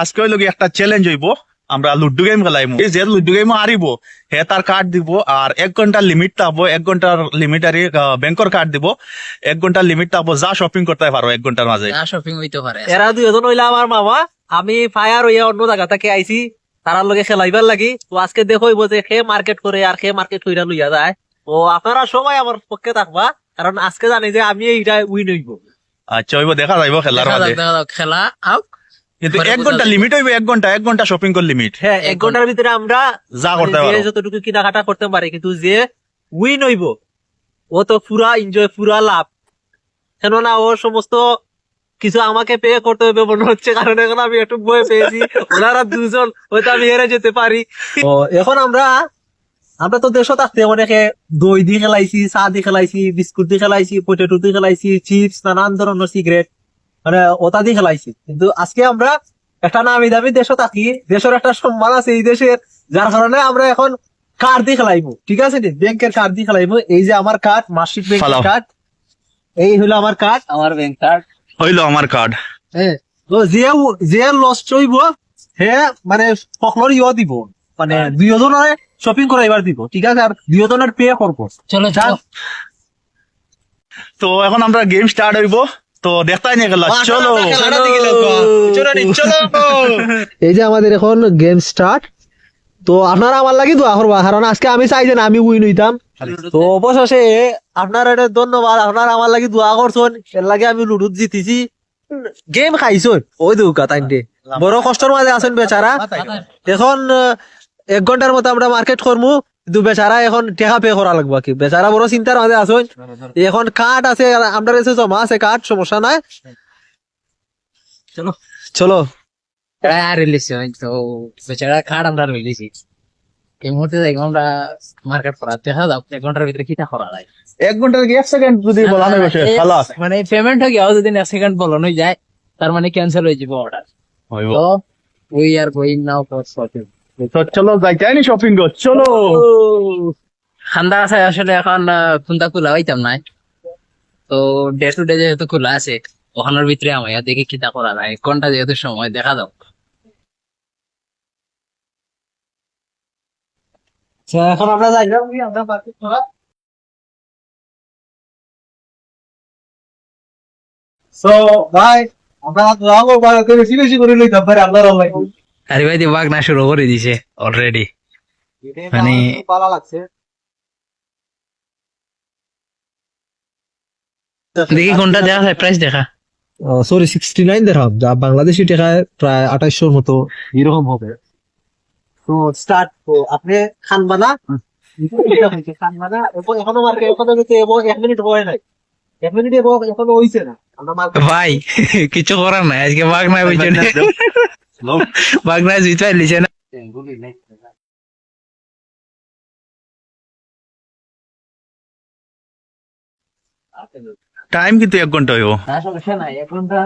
আজকে হইল কি একটা চ্যালেঞ্জ হইব। আমরা লুডু গেম খেলাইমু। এই যে লুডু গেম হারিব হে তার কার্ড দিব আর এক ঘণ্টার লিমিট থাকব এক ঘণ্টার লিমিটারি ব্যাংকর কার্ড দিব। এক ঘণ্টার লিমিট থাকব যা শপিং করতে পারো এক ঘণ্টার মাঝে। যা শপিং হইতে পারে। এরা দুজন হইলা আমার মামা আমি ফায়ার হইয়া অন্য জায়গা থেকে আইছি তারার লগে খেলাইবার লাগি। তো আজকে দেখইব যে সে মার্কেট করে আর সে মার্কেট কইরা লইয়া যায়। তো আপনারা সবাই আমার পক্ষে থাকবা কারণ আজকে জানি যে আমি এইটা উইন হইব। আচ্ছা হইব দেখা যাইব খেলার মাঝে। খেলা আও কিন্তু এক ঘণ্টা লিমিট হইবে এক ঘণ্টা এক ঘণ্টা শপিং কর লিমিট হ্যাঁ এক ঘণ্টার ভিতরে আমরা যা করতে মানে যতটুকু কেনাকাটা করতে পারি কিন্তু যে উইন হইব ও তো পুরা এনজয় পুরা লাভ। কেননা ও সমস্ত কিছু আমাকে পে করতে হবে মনে হচ্ছে কারণ এখন আমি একটু বয়ে পেয়েছি ওনারা দুজন হয়তো আমি হেরে যেতে পারি। তো এখন আমরা আমরা তো দেশও থাকতে অনেকে দই দিয়ে খেলাইছি চা দিয়ে খেলাইছি বিস্কুট দিয়ে খেলাইছি পটেটো দিয়ে খেলাইছি চিপস নানান ধরনের সিগারেট মানে ওটা দিয়ে খেলাইছি। কিন্তু আজকে আমরা একটা নামি দামি দেশও থাকি দেশের একটা সম্মান আছে এই দেশের যার কারণে আমরা এখন কার্ড দিয়ে খেলাইবো। ঠিক আছে নি? ব্যাংকের কার্ড দিয়ে খেলাইবো। এই যে আমার কার্ড মাসিক ব্যাংকের কার্ড এই হলো আমার কার্ড। আমার ব্যাংক কার্ড। হইল আমার কার্ড। তো যে যে লস চইব হে মানে সকলের ইয়ে দিব। মানে দুইজনের শপিং করাইবার দিব। ঠিক আছে? আর দুইজনের পে করব। চলো চলো। তো এখন আমরা গেম স্টার্ট হইব। তো দেখতাই নিয়ে গেল চলো। এই যে আমাদের এখন গেম স্টার্ট তো আপনারা আমার লাগি দোয়া করবা কারণ আজকে আমি চাই যে আমি উইন হইতাম। তো অবশেষে আপনার এটা ধন্যবাদ আপনারা আমার লাগি দোয়া করছেন এর লাগে আমি লুডুত জিতিছি। গেম খাইছন। ওই দুকা তাইতে বড় কষ্টের মাঝে আছেন বেচারা। এখন এক ঘণ্টার মতো আমরা মার্কেট করব কিন্তু বেচারা এখন টেকা পে করা লাগবে কি? বেচারা বড় চিন্তার মাঝে আছেন এখন কাঠ আছে আমরা কাছে জমা আছে কাঠ সমস্যা নাই। চলো। চলো। তো বেচারা কার্ড আমরা রিলিজি এই মুহূর্তে দেখো আমরা মার্কেট করা দেখা যাক এক ঘণ্টার ভিতরে কিটা করা যায়। এক সেকেন্ড যদি বসে খালাস মানে পেমেন্ট হয়ে যদি এক সেকেন্ড বলানো যায় তার মানে ক্যান্সেল হয়ে যাবে অর্ডার তো we are going now for shopping তো চলো শপিং কর চলো। ঠান্ডা আছে আসলে এখন খুন্দা খোলা হইতাম নাই। তো ডে টু ডে যেহেতু খোলা আছে ওখানের ভিতরে আমার দেখে কিতা করা এক ঘণ্টা যেহেতু সময় দেখা দাও আচ্ছা, এখন আমরা যাই আমরা সো ভাই আমরা করব বেশি বেশি করে লইতাম পারে আপনার অনলাইন আরে ভাই বাঘ না শুরু করে দিছে অলরেডি মানে- ভালো লাগছে। দেখি কোনটা দেখা যায় প্রাইস দেখা। সরি সিক্সটি নাইন দেড়হাম যা বাংলাদেশি টাকায় প্রায় আঠাইশোর মতো এরকম হবে। তো স্টার্ট তো আপনি খান বানা খান বানা এবং এখনও মার্কেট এখনও যেতে এবং এক মিনিট হয় নাই। এক মিনিট এবং এখনও হইছে না। ভাই কিছু করার নাই আজকে বাঘ নাই বুঝছ না বাঘ নাই জিততে লিছে টাইম কিন্তু এক ঘণ্টা হইব সমস্যা নাই এক ঘণ্টা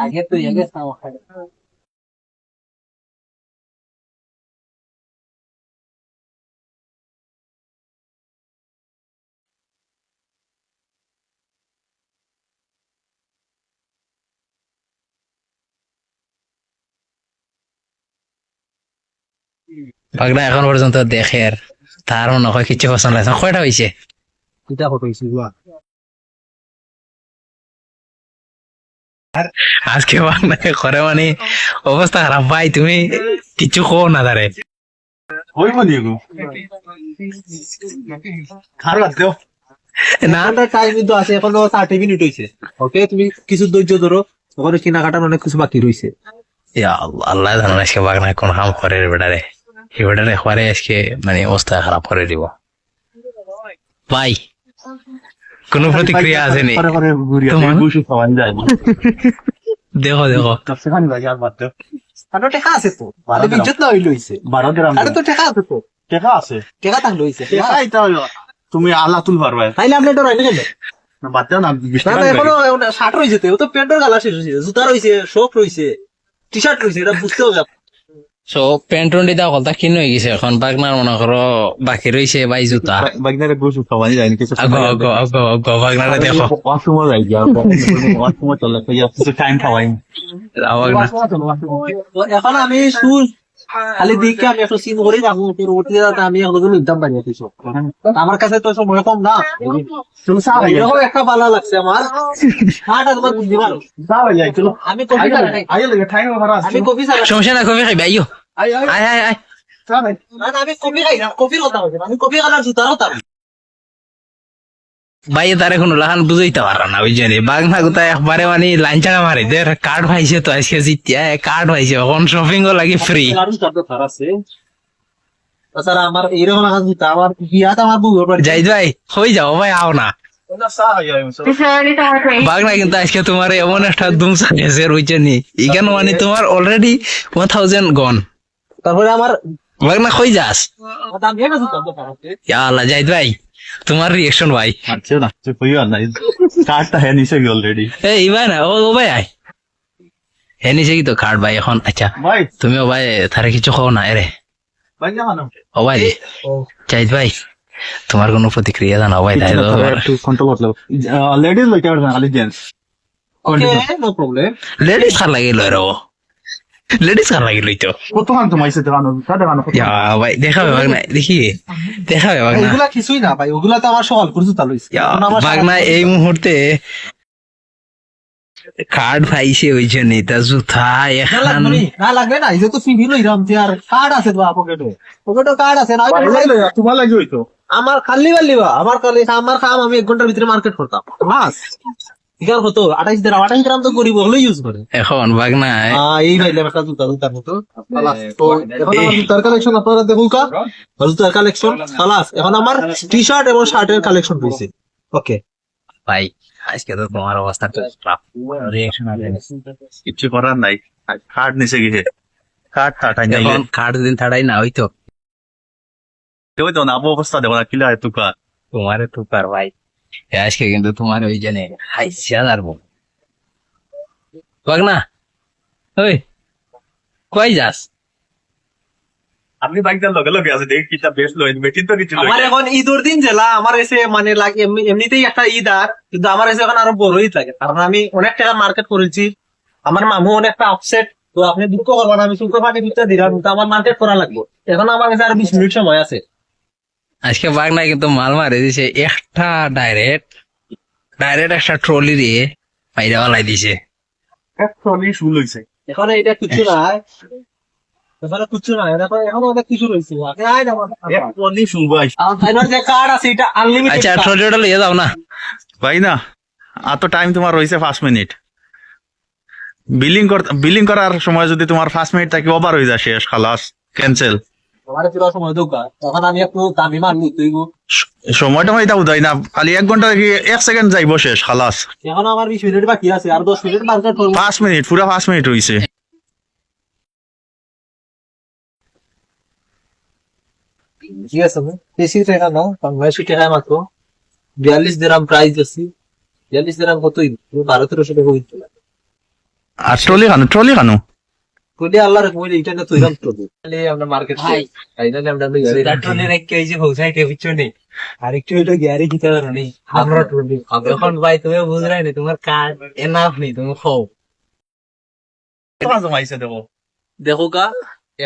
আগে তুই আগে খাওয়া খাই বাগনা এখন পর্যন্ত দেখে আর তার মনে হয় কিছু পছন্দ লাগছে কয়টা হয়েছে এটা কত আজকে বাগনা করে মানে অবস্থা খারাপ ভাই তুমি কিছু কো না নি গো খারাপ না। টাইম কিন্তু আছে এখনও থার্টি মিনিট হইছে ওকে তুমি কিছু ধৈর্য ধরো ওখানে কেনাকাটার অনেক কিছু বাকি রইছে ইয়া আল্লাহ আল্লাহ জানো আজকে বাগনা কোন কাম করে রে বেটারে এই বেটারে করে আজকে মানে অবস্থা খারাপ করে দিব। ভাই কোনো প্রতিক্রিয়া আসেনি দেখো দেখো। আর টেকা আছে তো। বিদ্যুৎ না হইল হইছে বারো গ্রাম আরে তো টেকা আছে তো। টেকা আছে। টেকা থাকলে হইছে টেকা এটা হলো। তুমি আল্লাহ তুল পারবে তাইলে আপনি বাদ দাও না। এখনও শার্ট রয়েছে তো। ও গালা শেষ হয়েছে জুতা রয়েছে শোক রয়েছে টি শার্ট রয়েছে এটা বুঝতে হবে সো প্যান্ট টুন্টি দাও কলতা কিন হয়ে গেছে এখন। বাগনার মনে করো বাকি রয়েছে বাই জুতা। বা- বাগদারে গোসু খাওয়ানি যায়নি কিছু আগো আগো আগো আগো বাগনারে দেখো। ওয়াশরুমে যাই গিয়া ওয়াশরুমে চলে গিয়া কিছু টাইম খাওয়াই এখন আমি শুজ খালি দিকে আমি একটু সিন করি রাখব তোর উঠে যাতে আমি এখন নিতাম বানিয়ে দিছো আমার কাছে তো সময় কম না। এরকম একটা বালা লাগছে আমার হাটা তোমার যায় চলো। আমি কফি আমি কফি সমস্যা না কবি খাইবে আইও। আই আই আয় আয় আয়। চা ভাই না না, আমি কফি খাই না কফির কথা বলছি আমি কফি খালার জুতার কথা ভাই তার এখন লাহান বুঝাইতে পারো না ওই জন্য বাগনা কোথায় একবারে মানে মারি দে কার্ড পাইছে তো আজকে জিতিয়া কার্ড পাইছে এখন শপিং ও লাগে ফ্রি। তাছাড়া আমার এইরকম জুতা আমার বিয়াত আমার যাই ভাই হয়ে যাও ভাই আও না। কিন্তু আজকে তোমার এমন একটা দুম চালিয়েছে রয়েছে নি? এখানে মানে তোমার অলরেডি ওয়ান থাউজেন্ড গন তারপরে আমার বাগনা কই যাস? ইয়া আল্লাহ জাহিদ ভাই তোমার রিয়েকশন ভাই। আচ্ছা না তুই কই আর নাই কার্ডটা হ্যাঁ নিছে অলরেডি এই ভাই না ও ও ভাই আয়। হে নিছে কি তো কার্ড ভাই এখন আচ্ছা। ভাই। তুমি ও ভাই তারে কিছু খাও না এরে ও ভাই ও, জাহিদ ভাই তোমার কোনো প্রতিক্রিয়া জানা? ভাই তাই তো একটু কন্ট্রোল করতে লেডিস লইতে পারবে না খালি জেন্টস no problem. লেডিস খার লাগিল রে ও লেডিস খার লাগিল তো কত খান তোমাইছে দেখানো তা দেখানো ইয়া ভাই দেখাবে বাগনা দেখি দেখাবে বাগনা ওগুলা কিছুই না ভাই ওগুলা তো আমার সকাল করে জুতা লইছে এখন আমার বাগনা এই মুহূর্তে কার্ড পাইছে ওই জন্য তা জুতা না এখন নি, লাগবে না এই যে তো ফিভি লইরাম তে আর কার্ড আছে তো পকেটে পকেটে কার্ড আছে না তোমার লাগি হইতো আমার খালি বালি বা আমার খালি আমার কাম আমি এক ঘণ্টার ভিতরে মার্কেট করতাম বাস এখানে হতো আঠাইশ গ্রাম আঠাইশ গ্রাম তো গরিব হলে ইউজ করে। এখন বাগনা আহ, এই ভাইলাম একটা জুতা জুতার মতো। তো এখন আমার জুতার কালেকশন আপনারা দেখুন কা। জুতার কালেকশন খালাস এখন আমার টি শার্ট এবং শার্টের কালেকশন হয়েছে ওকে ভাই আজকে তো তোমার অবস্থা তো রিয়েকশন কিছু করার নাই। কার্ড নিছে গিয়ে কার্ড নাই এখন কার্ড দিন থাড়াই না হইতো ওই তো না অবস্থা দেবো না কিলা এত কার তোমারে তো পার ভাই। আজকে কিন্তু তোমার ওই জন্য হাইসিয়া দাঁড়বো বাগনা ওই কই যাস? আপনি বাইকটার লগে লগে আছে দেখি কিতা বেশ লই বেটিন তো কিছু আমার এখন ঈদের দিন জেলা আমার এসে মানে লাগে এমনি- এমনিতেই একটা ঈদ আর কিন্তু আমার এসে এখন আরও বড় ঈদ লাগে। কারণ আমি অনেক টাকা মার্কেট করেছি আমার মামু অনেকটা আপসেট তো আপনি দুঃখ করবেন আমি শুল্ক ফাঁকে দিতে দিলাম কিন্তু আমার মার্কেট করা লাগবে। এখন আমার কাছে আর বিশ মিনিট সময় আছে। আজকে বাগনা কিন্তু মাল মারে দিছে একটা ডাইরেক্ট ডাইরেক্ট একটা ট্রলি দিয়ে বাইরে ওলাই দিছে। একটুখানি শুল হইছে। এখন এটা কিছু নাই। এখানে কিছু নাই এখন এখন অনেক কিছু রয়েছে আগে আয় না আমার। একটুখানি শুল ভাই। যে কার্ড আছে এটা আনলিমিটেড আচ্ছা ট্রলিটা লিয়ে যাও না। ভাই না আর তো টাইম তোমার রয়েছে পাঁচ মিনিট বিলিং বিলিং করার সময় যদি তোমার পাঁচ মিনিট থাকি ওভার হয়ে যায় শেষ খালাস ক্যান্সেল সময়টা উদয় না? খালি এক ঘণ্টা কি এক সেকেন্ড যাইব শেষ খালাস। এখন আমার বিশ মিনিট বাকি আছে আর দশ মিনিট মার্কেট পাঁচ মিনিট পুরা পাঁচ মিনিট হয়েছে ঠিক আছে বেশি টাকা টাকায় মাত্র। বিয়াল্লিশ দিরাম প্রাইস আছে। বিয়াল্লিশ দিরাম কতই? বারো তেরোশো টাকা হইতো আর ট্রলি খানো ট্রলি খানো? কইলে আল্লাহর কইলে এটা না তৈরাম তো তাহলে আমরা মার্কেট ভাই। ফাইনালি আমরা গাড়ি ট্রলি রেখে। এই যে পৌঁছাই কে পিছু নেই আরেকটু এটা গ্যারি দিতে পারো নি। আমরা ট্রলি এখন ভাই তুমি বুঝলাই না তোমার কার্ড এনাফ নেই তুমি খাও। জমাইছে দেবো? দেখো গা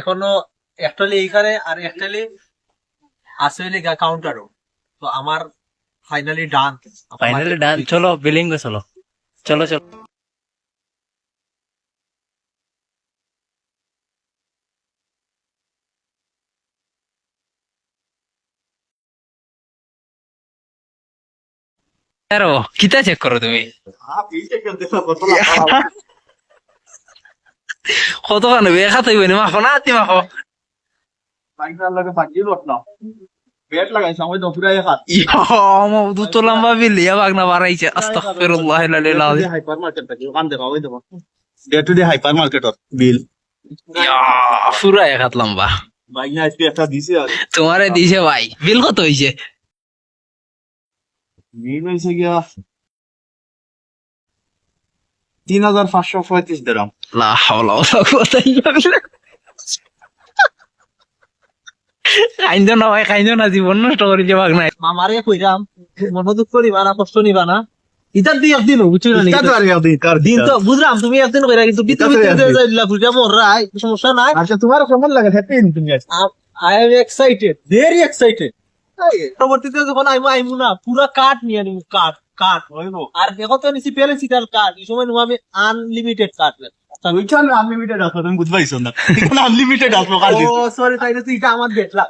এখনও একটালি এইখানে আর একটালি আছে হইলে গা কাউন্টারও তো আমার ফাইনালি ডান ফাইনালি ডান চলো বিলিং চলো। চলো চলো। আরে ও, কিতা চেক করো তুমি কত বেখা না মাখো না তুমি মাখো বেট লাগাইছে আমি লম্বা বিল বাগনা বাড়াইছে আস্তাগফিরুল্লাহ লালিল আযীম হাইপার মার্কেট থাকি ওখান থেকে ওই দেবো ডে টু ডে হাইপার মার্কেটত বিল পুরা এক হাত লম্বা ভাই আজকে একটা দিছে তোমারে দিছে ভাই। বিল কত হয়েছে বিল হয়েছে গিয়া তিন হাজার পাঁচশো পঁয়ত্রিশ দিলাম লা হাওলা কাইন্দ না ভাই কাইন্দ না জীবন নষ্ট করেছে বাঘ নাই মামারে কইরাম মন দুঃখ করিবা না কষ্ট নিবা না ইতার দিন একদিন বুঝছ না দিন তো বুঝলাম তুমি একদিন কইরা কিন্তু একদিন। যাইলা বুঝা মররাই সমস্যা নাই আচ্ছা তোমার কেমন লাগে হ্যাপি তুমি I am excited very excited পরবর্তীতে যখন আইমু আইমু না পুরা কাঠ নিয়ে নিমু কাঠ কাঠ আর দেখো তো নিছি পেলে সিটার কাঠ এই সময় নিমু আমি আনলিমিটেড কাঠ আনলিমিটেড আসব তুমি বুঝবাইছো না। আনলিমিটেড ও সরি তুই এটা আমার দেখলা